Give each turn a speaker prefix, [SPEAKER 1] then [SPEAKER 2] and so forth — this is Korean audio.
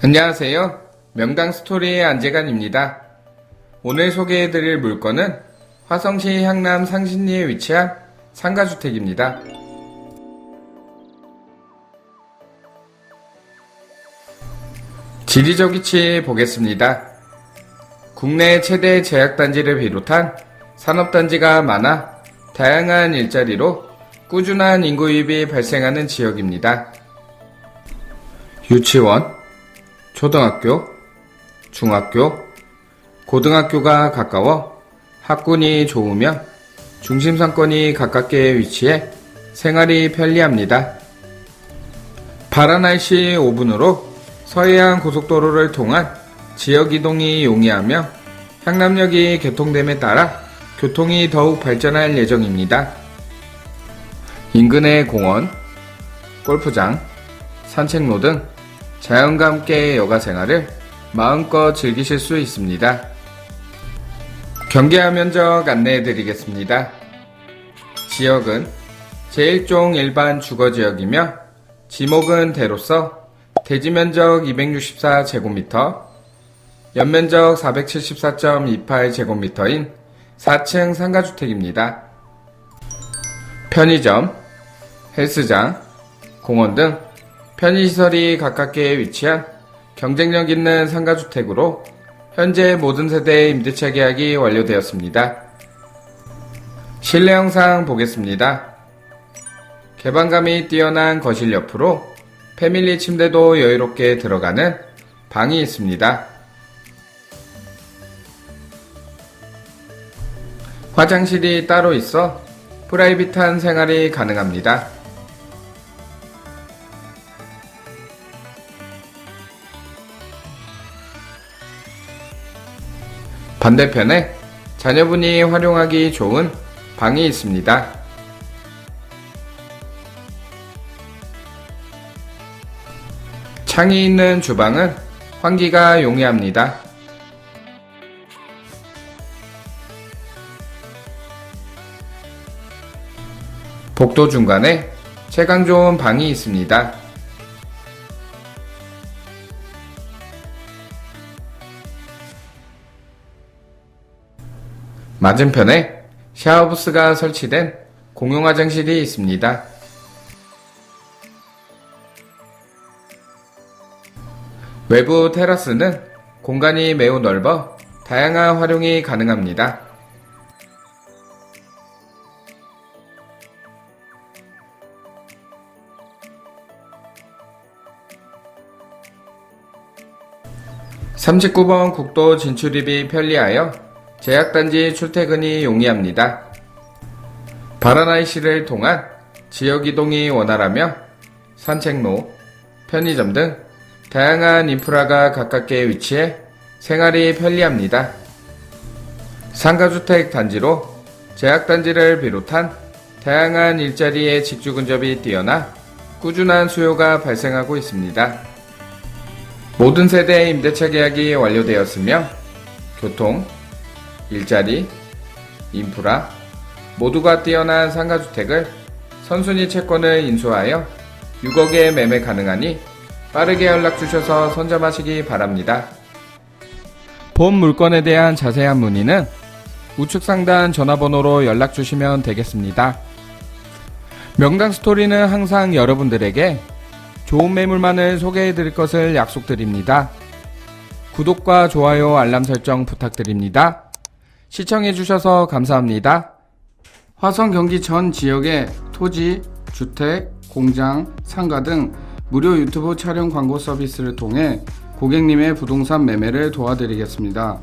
[SPEAKER 1] 안녕하세요. 명당 스토리의 안재관입니다. 오늘 소개해드릴 물건은 화성시 향남 상신리에 위치한 상가주택입니다. 지리적 위치 보겠습니다. 국내 최대 제약단지를 비롯한 산업단지가 많아 다양한 일자리로 꾸준한 인구 유입이 발생하는 지역입니다. 유치원, 초등학교, 중학교, 고등학교가 가까워 학군이 좋으며 중심 상권이 가깝게 위치해 생활이 편리합니다. 바라나이시 5분으로 서해안 고속도로를 통한 지역 이동이 용이하며 향남역이 개통됨에 따라 교통이 더욱 발전할 예정입니다. 인근의 공원, 골프장, 산책로 등 자연과 함께 여가 생활을 마음껏 즐기실 수 있습니다. 경계화 면 적 안내해 드리겠습니다. 지역은 제1종 일반 주거지역이며 지목은 대로서 대지 면적 264제곱미터, 연면적 474.28제곱미터인 4층 상가주택입니다. 편의점, 헬스장, 공원 등 편의시설이 가깝게 위치한 경쟁력 있는 상가주택으로 현재 모든 세대의 임대차 계약이 완료되었습니다. 실내 영상 보겠습니다. 개방감이 뛰어난 거실 옆으로 패밀리 침대도 여유롭게 들어가는 방이 있습니다. 화장실이 따로 있어 프라이빗한 생활이 가능합니다. 반대편에 자녀분이 활용하기 좋은 방이 있습니다. 창이 있는 주방은 환기가 용이합니다. 복도 중간에 채광 좋은 방이 있습니다. 맞은편에 샤워부스가 설치된 공용 화장실이 있습니다. 외부 테라스는 공간이 매우 넓어 다양한 활용이 가능합니다. (39번) 국도 진출입이 편리하여 제약단지 출퇴근이 용이합니다. 바라나이시를 통한 지역 이동이 원활하며 산책로, 편의점 등 다양한 인프라가 가깝게 위치해 생활이 편리합니다. 상가주택 단지로 제약단지를 비롯한 다양한 일자리의 직주 근접이 뛰어나 꾸준한 수요가 발생하고 있습니다. 모든 세대의 임대차 계약이 완료되었으며 교통, 일자리, 인프라 모두가 뛰어난 상가주택을 선순위 채권을 인수하여 6억에 매매 가능하니 빠르게 연락 주셔서 선점하시기 바랍니다. 본 물건에 대한 자세한 문의는 우측 상단 전화번호로 연락 주시면 되겠습니다. 명당 스토리는 항상 여러분들에게 좋은 매물만을 소개해 드릴 것을 약속드립니다. 구독과 좋아요, 알람 설정 부탁드립니다. 시청해주셔서 감사합니다. 화성 경기 전 지역의 토지, 주택, 공장, 상가 등 무료 유튜브 촬영 광고 서비스를 통해 고객님의 부동산 매매를 도와드리겠습니다.